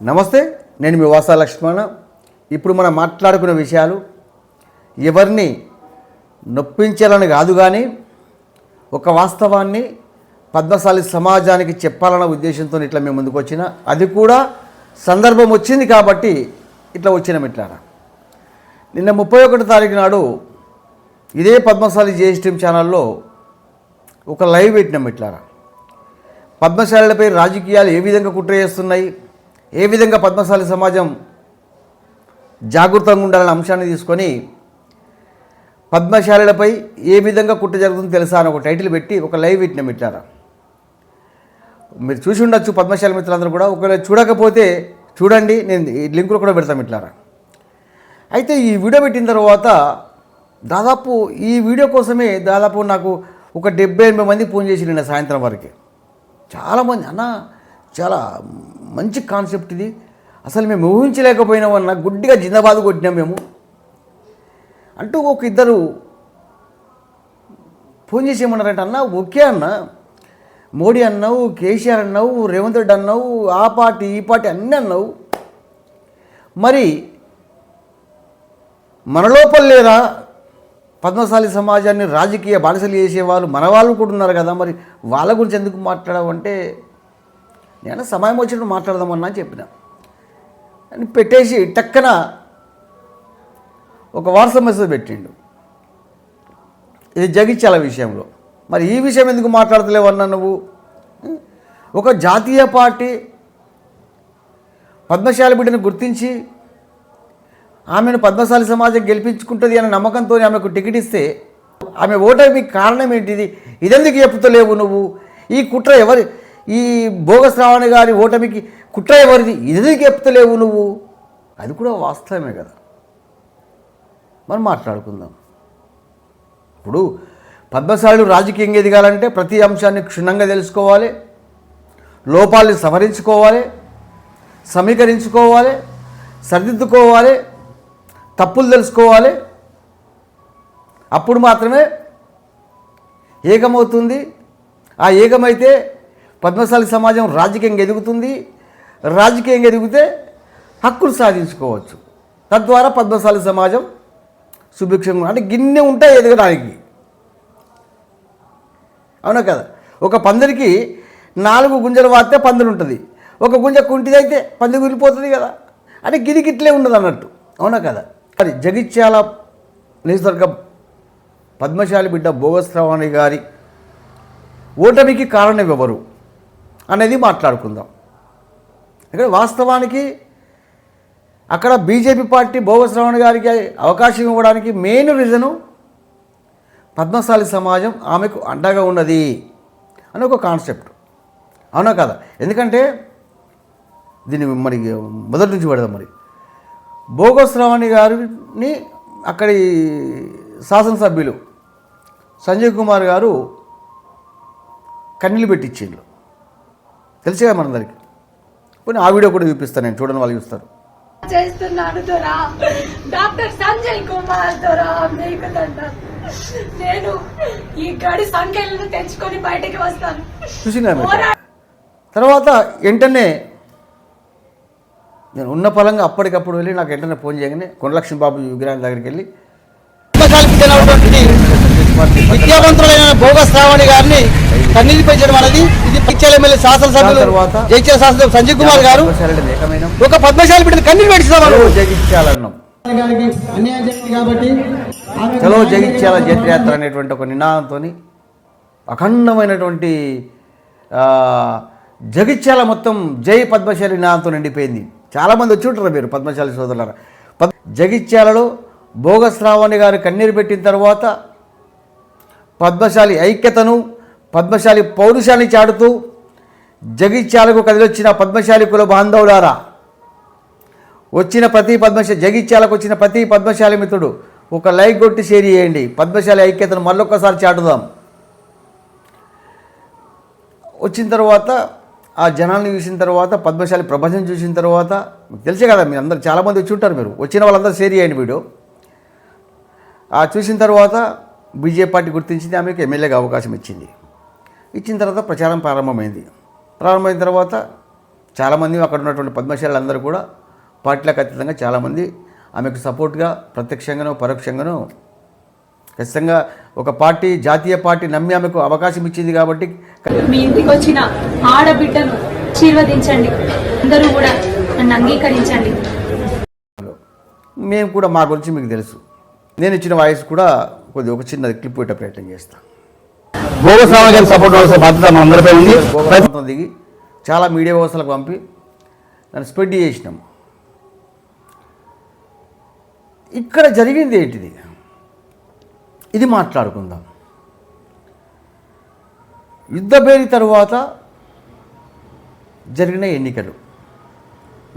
నమస్తే నేను మీ వాసా లక్ష్మణ. ఇప్పుడు మనం మాట్లాడుకున్న విషయాలు ఎవరిని నొప్పించాలని కాదు కానీ ఒక వాస్తవాన్ని పద్మశాలి సమాజానికి చెప్పాలన్న ఉద్దేశంతో ఇట్లా మేము ముందుకు వచ్చిన. అది కూడా సందర్భం వచ్చింది కాబట్టి ఇట్లా వచ్చినాం ఇట్లారా నిన్న ముప్పై ఒకటి తారీఖు నాడు ఇదే పద్మశాలి జిఎస్టీఎం ఛానల్లో ఒక లైవ్ పెట్టినాం ఇట్లారా పద్మశాలపై రాజకీయాలు ఏ విధంగా కుట్ర చేస్తున్నాయి? ఏ విధంగా పద్మశాలి సమాజం జాగృతంగా ఉండాలనే అంశాన్ని తీసుకొని పద్మశాలలపై ఏ విధంగా కుట్ర జరుగుతుందో తెలుసా అని ఒక టైటిల్ పెట్టి ఒక లైవ్ పెట్టినాం ఇట్లారా మీరు చూసి ఉండొచ్చు పద్మశాల మిత్రులందరూ కూడా. ఒకవేళ చూడకపోతే చూడండి నేను ఈ లింకులు కూడా పెడతాను ఇట్లారా అయితే ఈ వీడియో పెట్టిన తర్వాత దాదాపు ఈ వీడియో కోసమే దాదాపు నాకు ఒక డెబ్బై ఎనభై మంది ఫోన్ చేసి నిన్న సాయంత్రం వరకు. చాలామంది అన్నా చాలా మంచి కాన్సెప్ట్ ఇది. అసలు మేము ఊహించలేకపోయినామన్న గుడ్డిగా జిందాబాద్ కొట్టినాం మేము. అంటూ ఒక ఇద్దరు ఫోన్ చేసి ఏమన్నారంటే అన్న ఓకే అన్న. మోడీ అన్నావు కేసీఆర్ అన్నావు రేవంత్ రెడ్డి అన్నావు ఆ పార్టీ ఈ పార్టీ అన్నీ అన్నావు. మరి మన లోపల లేదా? పద్మశాలి సమాజాన్ని రాజకీయ బానిసలు చేసేవాళ్ళు మన వాళ్ళు కూడా ఉన్నారు కదా. మరి వాళ్ళ గురించి ఎందుకు మాట్లాడమంటే నేను సమయం వచ్చినప్పుడు మాట్లాడదామన్నా చెప్పిన. అని పెట్టేసి టక్కన ఒక వాట్సాప్ మెసేజ్ పెట్టిండు. ఇది జగిత్యాల విషయంలో. మరి ఈ విషయం ఎందుకు మాట్లాడతలేవన్నా నువ్వు? ఒక జాతీయ పార్టీ పద్మశాలి బిడ్డను గుర్తించి ఆమెను పద్మశాలి సమాజం గెలిపించుకుంటుంది అనే నమ్మకంతో ఆమెకు టికెట్ ఇస్తే ఆమె ఓటమికి కారణం ఏంటిది? ఇదెందుకు చెప్తలేవు నువ్వు? ఈ కుట్ర ఎవరి ఈ భోగశ్రావణి గారి ఓటమికి కుట్ర ఎవరిది? ఇది చెప్తలేవు నువ్వు. అది కూడా వాస్తవమే కదా. మనం మాట్లాడుకుందాం. ఇప్పుడు పద్మశాలు రాజకీయంగా ఎదగాలంటే ప్రతి అంశాన్ని క్షుణ్ణంగా తెలుసుకోవాలి లోపాలని సవరించుకోవాలి సమీకరించుకోవాలి సరిదిద్దుకోవాలి తప్పులు తెలుసుకోవాలి. అప్పుడు మాత్రమే ఏకమవుతుంది. ఆ ఏకమైతే పద్మశాలి సమాజం రాజకీయంగా ఎదుగుతుంది. రాజకీయంగా ఎదిగితే హక్కులు సాధించుకోవచ్చు. తద్వారా పద్మశాలి సమాజం సుభిక్షంగా అంటే గిన్నె ఉంటాయి ఎదగడానికి. అవునా కదా? ఒక పందిరికి నాలుగు గుంజలు వాడితే పందిరి ఉంటుంది. ఒక గుంజ కుంటిదైతే పంది గురిపోతుంది కదా? అంటే గిరిగిట్లే ఉండదు అన్నట్టు. అవునా కదా? అది జగిత్యాల నియోజకవర్గ పద్మశాలి బిడ్డ భోగశ్రవాణి గారి ఓటమికి కారణం ఎవరు? అనేది మాట్లాడుకుందాం. ఇక్కడ వాస్తవానికి అక్కడ బీజేపీ పార్టీ భోగశ్రవణ్ గారికి అవకాశం ఇవ్వడానికి మెయిన్ రీజను పద్మశాలి సమాజం ఆమెకు అండగా ఉన్నది అని ఒక కాన్సెప్ట్. అవునా కదా? ఎందుకంటే దీన్ని మరి మొదటి నుంచి పెడదాం మరి. భోగశ్రవణి గారిని అక్కడి శాసనసభ్యులు సంజయ్ కుమార్ గారు కన్నీళ్ళు పెట్టించిండ్రు తెలిసే మనందరికీ పోనీ ఆ వీడియో కూడా చూపిస్తాను నేను చూడని వాళ్ళు చూస్తారు. చేస్తున్నాను దొరా. డాక్టర్ సంజయ్ కుమార్ దొరా మీకు నేను ఈ గడి సంఖ్యలను తెచ్చుకొని బయటికి వస్తాను. చూసినా తర్వాత వెంటనే నేను ఉన్న పలంగా అప్పటికప్పుడు వెళ్ళి నాకు వెంటనే ఫోన్ చేయగానే కొండలక్ష్మి బాబు విగ్రహం దగ్గరికి వెళ్ళి విద్యావంతులైన భోగ శ్రావణి గారిని కన్నీరు పెంచడం అనేది ఇది పిచ్చల ఎమ్మెల్యే శాసనసభ్యులు తర్వాత జైత్యాల శాసనసభ్యులు సంజయ్ కుమార్ గారు. ఒక పద్మశాలి బిడ్డను కన్నీరు పెట్టిస్తామని చలో కాబట్టి జగిత్యాల జైత్రయాత్ర అనేటువంటి ఒక నినాదంతో అఖండమైనటువంటి ఆ, జగిత్యాల మొత్తం జై పద్మశాలి నినాదంతో నిండిపోయింది. చాలామంది వచ్చి ఉంటారు మీరు పద్మశాలి సోదరులారా. పద్ జగిత్యాలలో భోగశ్రావణి గారు కన్నీరు పెట్టిన తర్వాత పద్మశాలి ఐక్యతను పద్మశాలి పౌరుషాన్ని చాటుతూ జగిత్యాలకు కదిలొచ్చిన పద్మశాలి కుల బాంధవులారా. వచ్చిన ప్రతి పద్మశాలి జగిత్యాలకు వచ్చిన ప్రతి పద్మశాలి మిత్రుడు ఒక లైక్ కొట్టి షేర్ చేయండి. పద్మశాలి ఐక్యతను మళ్ళొక్కసారి చాటుదాం. వచ్చిన తర్వాత ఆ జనాన్ని చూసిన తర్వాత పద్మశాలి ప్రపంచం చూసిన తర్వాత మీకు తెలిసే కదా మీరు అందరు చాలామంది వచ్చి ఉంటారు మీరు. వచ్చిన వాళ్ళందరూ షేర్ చేయండి వీడియో. ఆ చూసిన తర్వాత బీజేపీ పార్టీ గుర్తించింది ఆమెకు ఎమ్మెల్యేగా అవకాశం ఇచ్చింది. ఇచ్చిన తర్వాత ప్రచారం ప్రారంభమైంది. ప్రారంభమైన తర్వాత చాలామంది అక్కడ ఉన్నటువంటి పద్మశాలు అందరూ కూడా పార్టీలకు అతీతంగా చాలామంది ఆమెకు సపోర్ట్గా ప్రత్యక్షంగానో పరోక్షంగానో ఖచ్చితంగా ఒక పార్టీ జాతీయ పార్టీ నమ్మి ఆమెకు అవకాశం ఇచ్చింది కాబట్టి మీ ఇంటికి వచ్చిన ఆడబిడ్డను ఆశీర్వదించండి. అందరూ కూడా నన్ను అంగీకరించండి. మేము కూడా మా గురించి మీకు తెలుసు. నేను ఇచ్చిన వాయిస్ కూడా కొద్దిగా ఒక చిన్న క్లిప్ పెట్టే ప్రయత్నం చేస్తాను భోగస్వామి సపోర్ట్ బాధ్యత అందరిపై ఉంది. దిగి చాలా మీడియా వ్యవస్థలకు పంపి దాన్ని స్ప్రెడ్ చేసినాం. ఇక్కడ జరిగింది ఏంటిది? ఇది మాట్లాడుకుందాం. యుద్ధబేరి తరువాత జరిగిన ఎన్నికలు.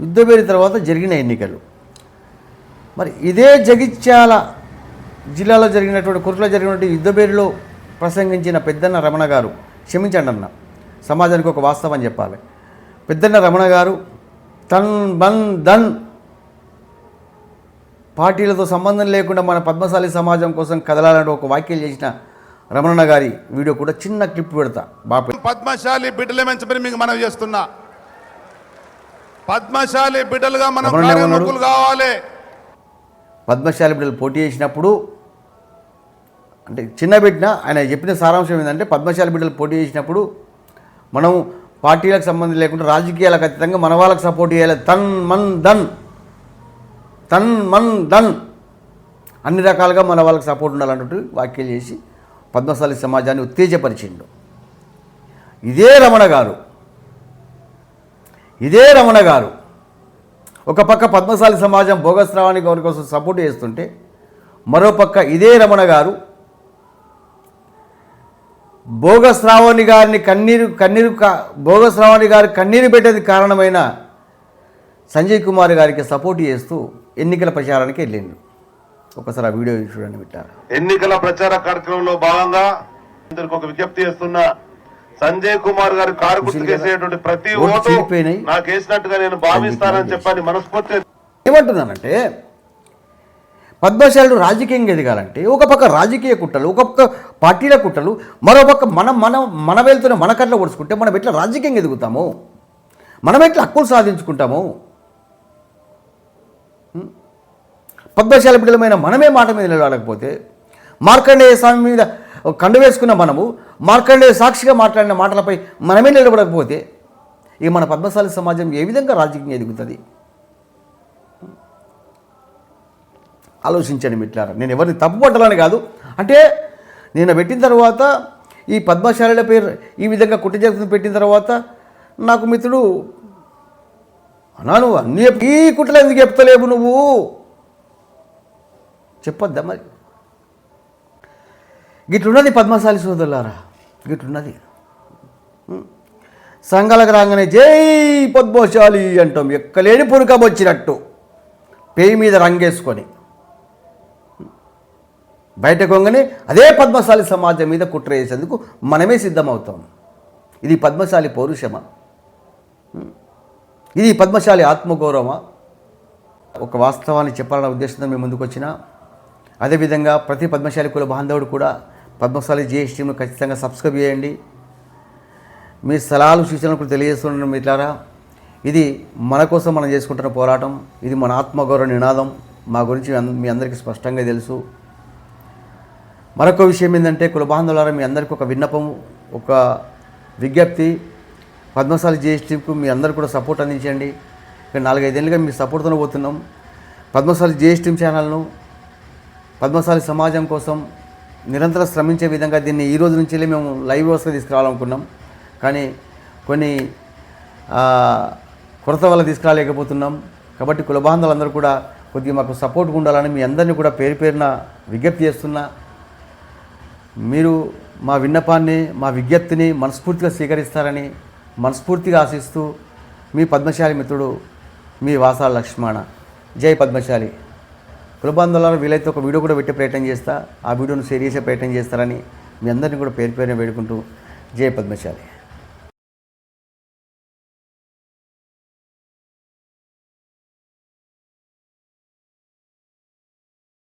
యుద్ధబేరి తర్వాత జరిగిన ఎన్నికలు. మరి ఇదే జగిత్యాల జిల్లాలో జరిగినటువంటి కుర్రలో జరిగినటువంటి యుద్ధబేరిలో ప్రసంగించిన పెద్దన్న రమణ గారు క్షమించండి అన్న సమాజానికి ఒక వాస్తవం చెప్పాలి. పెద్దన్న రమణ గారు తన్ బన్ దన్ పార్టీలతో సంబంధం లేకుండా మన పద్మశాలి సమాజం కోసం కదలాలంటే ఒక వ్యాఖ్యలు చేసిన రమణ గారి వీడియో కూడా చిన్న క్లిప్ పెడతా. బాపి పద్మశాలి బిడ్డలే మంచి మీకు మనవి చేస్తున్నా. పద్మశాలి బిడ్డలుగా మనం కావాలి. పద్మశాలి బిడ్డలు పోటీ చేసినప్పుడు అంటే చిన్న బిడ్డ ఆయన చెప్పిన సారాంశం ఏంటంటే పద్మశాలి బిడ్డలు పోటీ చేసినప్పుడు మనం పార్టీలకు సంబంధం లేకుండా రాజకీయాలకు అతీతంగా మన వాళ్ళకి సపోర్ట్ చేయాలి. తన్ మన్ దన్ తన్ మన్ దన్ అన్ని రకాలుగా మన వాళ్ళకి సపోర్ట్ ఉండాలన్నట్టు వ్యాఖ్యలు చేసి పద్మశాలి సమాజాన్ని ఉత్తేజపరిచిండు. ఇదే రమణ గారు. ఇదే రమణ గారు. ఒక పక్క పద్మశాలి సమాజం భోగస్రావానికి వారి కోసం సపోర్ట్ చేస్తుంటే మరోపక్క ఇదే రమణ గారు భోగశ్రావణి గారిని కన్నీరు కన్నీరు కా- భోగశ్రావణి గారి కన్నీరు పెట్టేది కారణమైన సంజయ్ కుమార్ గారికి సపోర్ట్ చేస్తూ ఎన్నికల ప్రచారానికి వెళ్ళిండు. ఒకసారి ఆ వీడియో చూడండి పెట్టారు ఎన్నికల ప్రచార కార్యక్రమంలో భాగంగా అందరికి ఒక విజ్ఞప్తి చేస్తున్నా సంజయ్ కుమార్ గారి కారు గుర్తుకేసేటువంటి ప్రతి ఓట్లు ఓటు. నాకు వేసినట్టుగా నేను భావిస్తానని చెప్పని మనస్ఫూర్తి ఏమంటున్నానంటే పద్మశాలుడు రాజకీయంగా ఎదగాలంటే ఒక పక్క రాజకీయ కుట్రలు ఒక పక్క పార్టీల కుట్రలు మరో పక్క మనం మనం మన వెళ్తున్న మన కట్ల ఒడుచుకుంటే మనం ఎట్లా రాజకీయంగా ఎదుగుతాము మనం ఎట్లా హక్కులు సాధించుకుంటాము? పద్మశాల బిడ్డలమైన మనమే మాట మీద నిలబడకపోతే మార్కండేయ స్వామి మీద కండు వేసుకున్న మనము మార్కండే సాక్షిగా మాట్లాడిన మాటలపై మనమే నిలబడకపోతే ఇక మన పద్మశాలి సమాజం ఏ విధంగా రాజకీయం ఎదుగుతుంది? ఆలోచించండి మిట్లారా నేను ఎవరిని తప్పుపట్టాలని కాదు. అంటే నేను పెట్టిన తర్వాత ఈ పద్మశాలల పేరు ఈ విధంగా కుట్ర జరుగుతుంది పెట్టిన తర్వాత నాకు మిత్రుడు అన్నా నువ్వు అన్ని ఈ కుట్రలు ఎందుకు చెప్తలేవు నువ్వు? చెప్పొద్దా మరి? గిట్లున్నది పద్మశాలి సోదరులారా గిట్లున్నది. సంఘాలకు రాగానే జై పద్మశాలి అంటాం. ఎక్కలేని పురుకం వచ్చినట్టు. పేయి మీద రంగేసుకొని. బయట కొంగనే అదే పద్మశాలి సమాజం మీద కుట్ర వేసేందుకు మనమే సిద్ధమవుతాం. ఇది పద్మశాలి పౌరుషమా? ఇది పద్మశాలి ఆత్మగౌరవమా? ఒక వాస్తవాన్ని చెప్పాలన్న ఉద్దేశంతో మేము ముందుకు వచ్చిన అదేవిధంగా ప్రతి పద్మశాలి కుల బాంధవుడు కూడా పద్మశాలి జిఎస్టీను ఖచ్చితంగా సబ్స్క్రైబ్ చేయండి. మీ సలహాలు సూచనలు కూడా తెలియజేస్తున్నాను మిత్రారా ఇది మన కోసం మనం చేసుకుంటున్న పోరాటం. ఇది మన ఆత్మగౌరవ నినాదం. మా గురించి మీ అందరికీ స్పష్టంగా తెలుసు. మరొక విషయం ఏంటంటే కులబాంధవులారా మీ అందరికీ ఒక విన్నపం ఒక విజ్ఞప్తి. పద్మశాలి జిఎస్టీకు మీ అందరు కూడా సపోర్ట్ అందించండి. ఇక్కడ నాలుగైదేళ్ళుగా మీ సపోర్ట్తో పోతున్నాం. పద్మశాలి జిఎస్టీ ఛానల్ను పద్మశాలి సమాజం కోసం నిరంతరం శ్రమించే విధంగా దీన్ని ఈ రోజు నుంచి మేము లైవ్ వ్యవస్థ తీసుకురావాలనుకున్నాం. కానీ కొన్ని కొరత వల్ల తీసుకురాలేకపోతున్నాం. కాబట్టి కులబాంధవులందరూ కూడా కొద్దిగా మాకు సపోర్ట్గా ఉండాలని మీ అందరినీ కూడా పేరు పేరున విజ్ఞప్తి చేస్తున్నా. మీరు మా విన్నపాన్ని మా విజ్ఞప్తిని మనస్ఫూర్తిగా స్వీకరిస్తారని మనస్ఫూర్తిగా ఆశిస్తూ మీ పద్మశాలి మిత్రుడు మీ వాసాల లక్ష్మణ. జై పద్మశాలి. కులబంధువులను వీలైతే ఒక వీడియో కూడా పెట్టే ప్రయత్నం చేస్తా. ఆ వీడియోను షేర్ చేసే ప్రయత్నం చేస్తారని మీ అందరినీ కూడా పేరు పేరున వేడుకుంటూ జయ పద్మశాలి.